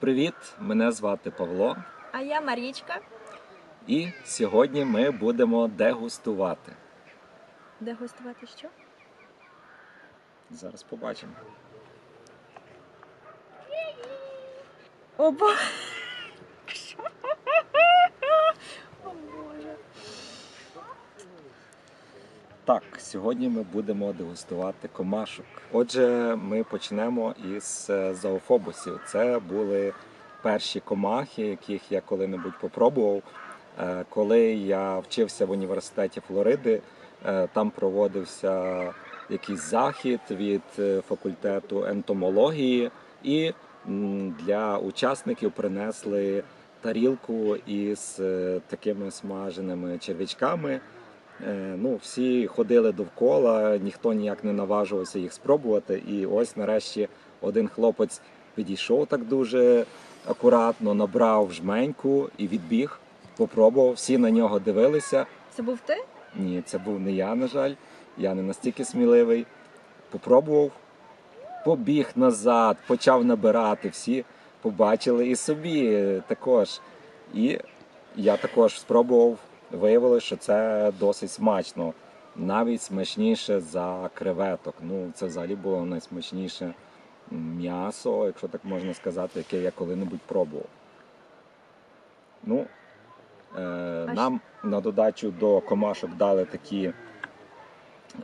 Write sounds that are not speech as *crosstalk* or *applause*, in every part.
Привіт! Мене звати Павло, А я Марічка. і сьогодні ми будемо дегустувати. Дегустувати що? Зараз побачимо. О, бо... Що? О, Боже. Так, сьогодні ми будемо дегустувати комашок. Отже, ми почнемо із е, зоофобусів. Це були перші комахи, яких я коли-небудь попробував. Е, Коли я вчився в університеті Флориди, е, там проводився якийсь захід від факультету ентомології, і для учасників принесли тарілку із такими смаженими черв'ячками. Е, Ну, всі ходили довкола, ніхто ніяк не наважувався їх спробувати. І ось нарешті один хлопець підійшов так дуже акуратно, набрав жменьку і відбіг, попробував. Всі на нього дивилися. Це був ти? Ні, це був не я, на жаль. Я не настільки сміливий. Попробував, побіг назад, почав набирати. Всі побачили і собі також. І я також спробував. Виявилося, що це досить смачно. Навіть смачніше за креветок. Ну, це взагалі було найсмачніше м'ясо, якщо так можна сказати, яке я коли-небудь пробував. Ну, е, нам на додачу до комашок дали такі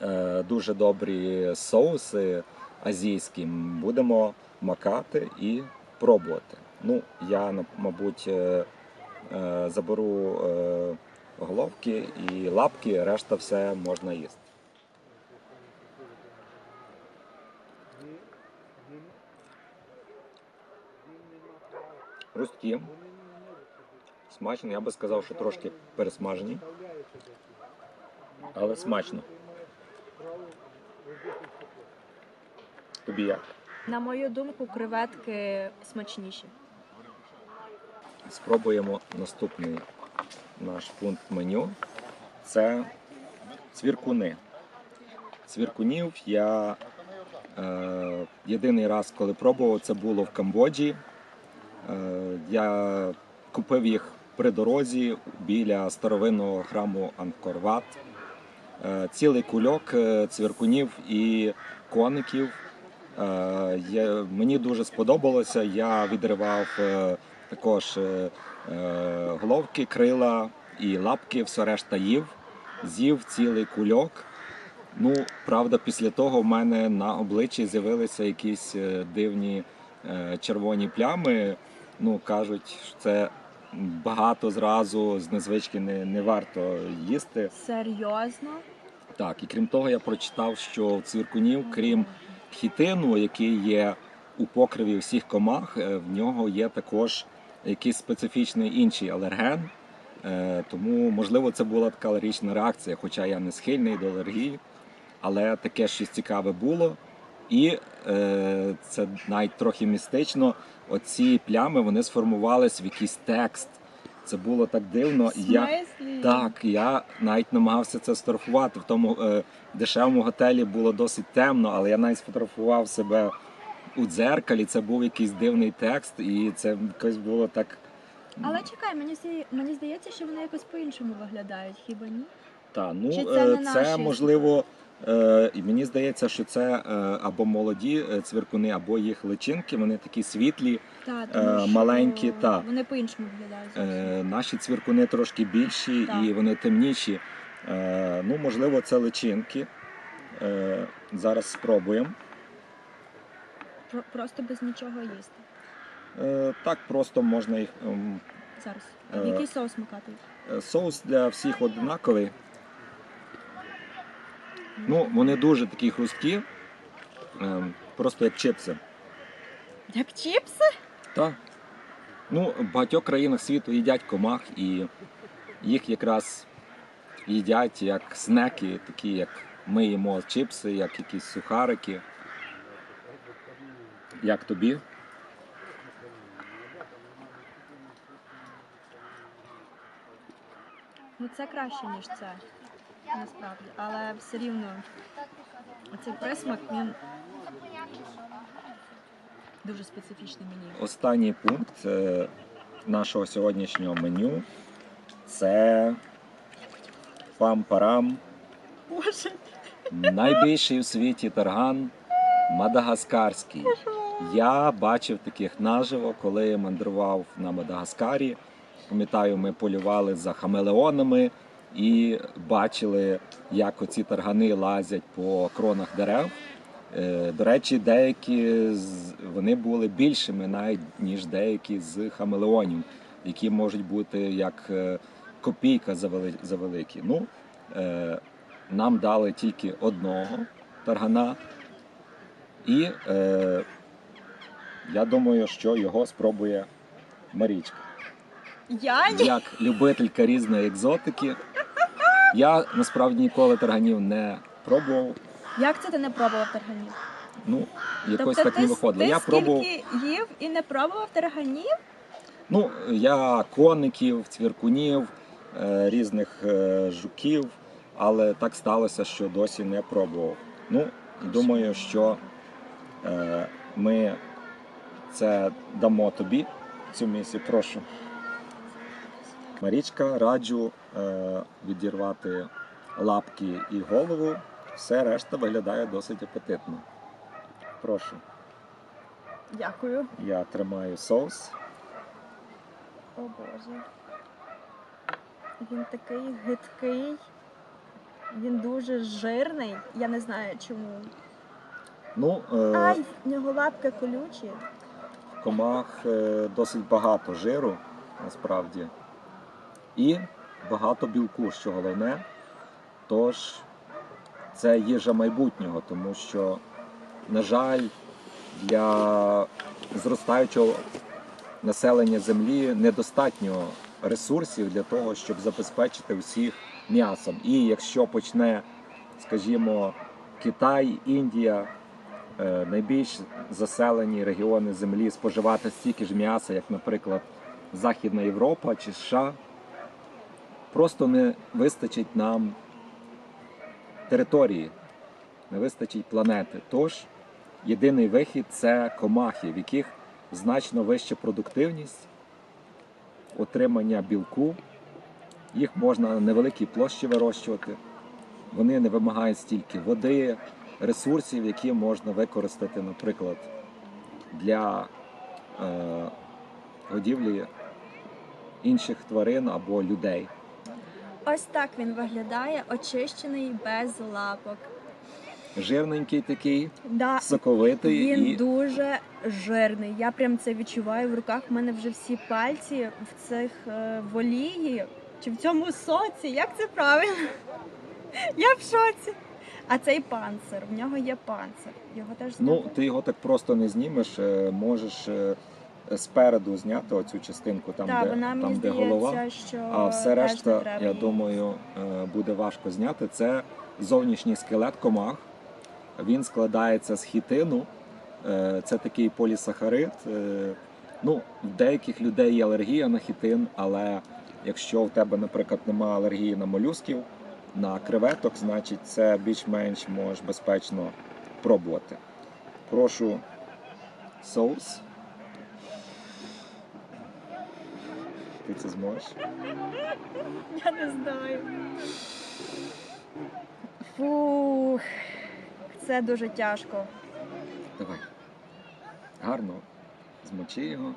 е, дуже добрі соуси азійські. Будемо макати і пробувати. Ну, я, мабуть, е, е, заберу е, головки і лапки, решта все можна їсти. Русткі. Смачно, я би сказав, що трошки пересмажені. Але смачно. Тобі як? На мою думку, креветки смачніші. Спробуємо наступний наш пункт меню. Це цвіркуни. Цвіркунів я е, єдиний раз, коли пробував, це було в Камбоджі. Е, я купив їх при дорозі біля старовинного храму Анкорват. Е, цілий кульок е, цвіркунів і коників. Е, мені дуже сподобалося. Я відривав е, також е, головки, крила і лапки, все решта їв. З'їв цілий кульок. Ну, правда, після того в мене на обличчі з'явилися якісь е, дивні е, червоні плями. Ну, кажуть, що це багато зразу з незвички не, не варто їсти. Серйозно? Так, і крім того, я прочитав, що в цвіркунів, крім хітину, який є у покриві всіх комах, е, в нього є також якийсь специфічний інший алерген. Е, Тому, можливо, це була така алергічна реакція, хоча я не схильний до алергії, але таке щось цікаве було. І е, це навіть трохи містично. Оці плями вони сформувались в якийсь текст. Це було так дивно. Я, так, я навіть намагався це сфотографувати. В тому е, дешевому готелі було досить темно, але я навіть сфотографував себе у дзеркалі. Це був якийсь дивний текст, і це якось було так. Але чекай, мені, мені здається, що вони якось по-іншому виглядають, хіба ні? Та, ну, Чи це, це наші? можливо. Е, і мені здається, що це е, або молоді е, цвіркуни, або їх личинки. Вони такі світлі. Та, Е, маленькі, та. Вони по-іншому виглядають. Е, наші цвіркуни трошки більші Так. і вони темніші. Е, ну, можливо, це личинки. Е, зараз спробуємо. Про- Просто без нічого їсти. Е, так просто можна їх. ем, Зараз. Е. В який соус макати? е, соус для всіх однаковий. Ну, вони дуже такі хрусткі, ем, просто як чипси. Як чіпси? Так. Ну, в багатьох країнах світу їдять комах і їх якраз їдять як снеки, такі як ми їмо чипси, як якісь сухарики. Як тобі? Ну це краще, ніж це. Насправді. Але все рівно цей присмак, він дуже специфічне мені. Останній пункт е, нашого сьогоднішнього меню це пам-парам. Боже, Найбільший у світі тарган Мадагаскарський. Я бачив таких наживо, коли я мандрував на Мадагаскарі. Пам'ятаю, ми полювали за хамелеонами і бачили, як оці таргани лазять по кронах дерев. Е, До речі, деякі вони були більшими навіть ніж деякі з хамелеонів, які можуть бути як е, копійка завели- завеликі. Ну, е, нам дали тільки одного таргана, і е, я думаю, що його спробує Марічка. я ні. Як любителька різної екзотики. Я насправді ніколи тарганів не пробував. Як це ти не пробував тарганів? Ну, якось тобто так ти, не виходило. ти Я пробував. скільки їв і не пробував тарганів? Ну, я коників, цвіркунів, е, різних е, жуків, але так сталося, що досі не пробував. Ну, думаю, що е, ми це дамо тобі, цю місію. Прошу. Марічка, раджу е, відірвати лапки і голову. Все решта виглядає досить апетитно. Прошу. Дякую. Я тримаю соус. О Боже. Він такий гидкий. Він дуже жирний. Я не знаю чому. Ну, е, Ай, в нього лапки колючі. Комах е, досить багато жиру, насправді. І багато білку, що головне. Тож це їжа майбутнього, тому що, на жаль, для зростаючого населення землі недостатньо ресурсів для того, щоб забезпечити всіх м'ясом. І якщо почне, скажімо, Китай, Індія, найбільш заселені регіони землі споживати стільки ж м'яса, як, наприклад, Західна Європа чи США, просто не вистачить нам території, не вистачить планети. Тож єдиний вихід це комахи, в яких значно вища продуктивність, отримання білку. Їх можна на невеликій площі вирощувати. Вони не вимагають стільки води, ресурсів, які можна використати, наприклад, для е, годівлі інших тварин або людей. Ось так він виглядає, очищений без лапок. Жирненький такий, Да, соковитий він і дуже жирний. Я прям це відчуваю в руках. У мене вже всі пальці в цих е, в олії чи в цьому соці. Як це правильно? Я в шоці. А цей панцир, в нього є панцир. Його теж ну, ти його так просто не знімеш. е, Можеш е, спереду зняти оцю частинку, там, Так, де, вона мені де здається, голова. що А все решта, треба я думаю, е, буде важко зняти. Це зовнішній скелет комах. Він складається з хітину. Це такий полісахарид. Ну, в деяких людей є алергія на хітин, але якщо в тебе, наприклад, немає алергії на молюсків, на креветок, значить це більш-менш можеш безпечно пробувати. Прошу соус. Ти це зможеш? Я не знаю. Фух, це дуже тяжко. Давай. Гарно. Змочи його.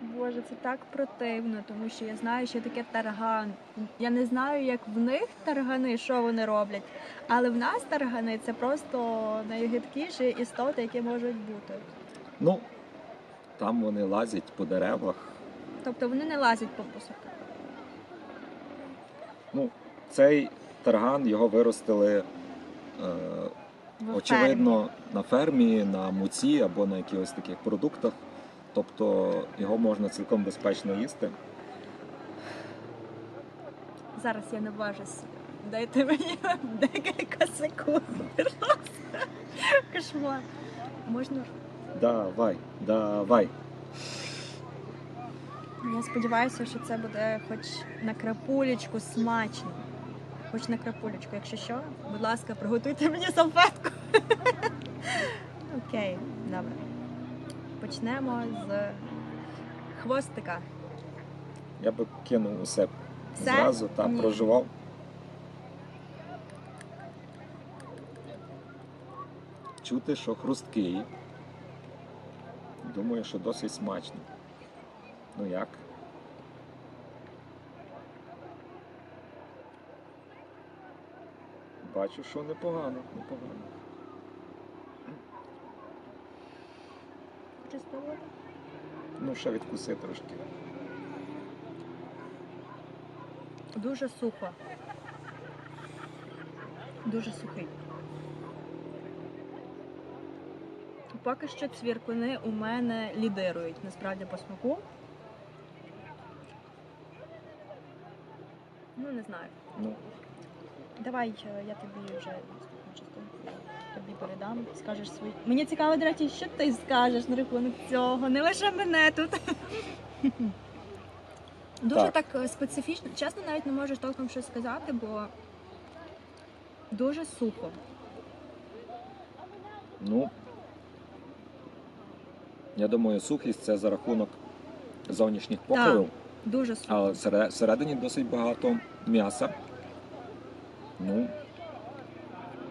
Боже, це так противно, тому що я знаю, що таке тарган. Я не знаю, як в них таргани, що вони роблять. Але в нас таргани це просто найгидкіші істоти, які можуть бути. Ну, там вони лазять по деревах. Тобто вони не лазять по посадках. Ну, цей тарган його виростили, е, очевидно, на фермі, на муці або на якихось таких продуктах. Тобто його можна цілком безпечно їсти. Зараз я не важусь. Дайте мені *laughs* декілька секунд. будь ласка. Кошмар. Можна. Давай, давай. Я сподіваюся, що це буде хоч на крапулечку смачно. Хоч на крапулечку. Якщо що, будь ласка, приготуйте мені салфетку. *laughs* Окей, добре. Почнемо з хвостика. Я би кинув усе Все? зразу та Ні. проживав. Чути, що хрусткий. Думаю, що досить смачно. Ну як? Бачу, що непогано, непогано. Чисто вода. Ну, ще відкуси трошки. Дуже сухо. Дуже сухий. Поки що цвіркуни у мене лідирують насправді по смаку. Ну, не знаю. Ну, Давай е, я тобі вже наступну частинку передам. Скажеш свої. Мені цікаво, до речі, що ти скажеш на рахунок цього. Не лише мене тут. *laughs* Дуже Так. так, е, специфічно. Чесно, навіть не можу толком щось сказати, бо дуже сухо. ну. Я думаю, сухість це за рахунок зовнішніх покривів. Дуже сухо. Але всередині досить багато м'яса. Ну,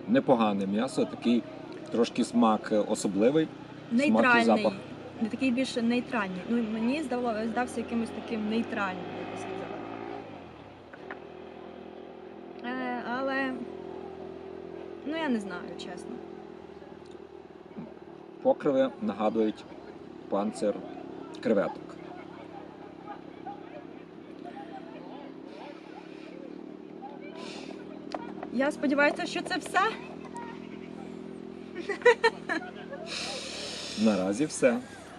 непогане м'ясо, такий трошки смак е, особливий. Нейтральний. запах. Не такий більше нейтральний. Ну, мені здавало, здався якимось таким нейтральним, я би сказала. Е, але. Ну, я не знаю, чесно. Покриви нагадують панцир креветок. Я сподіваюся, що це все. Наразі все.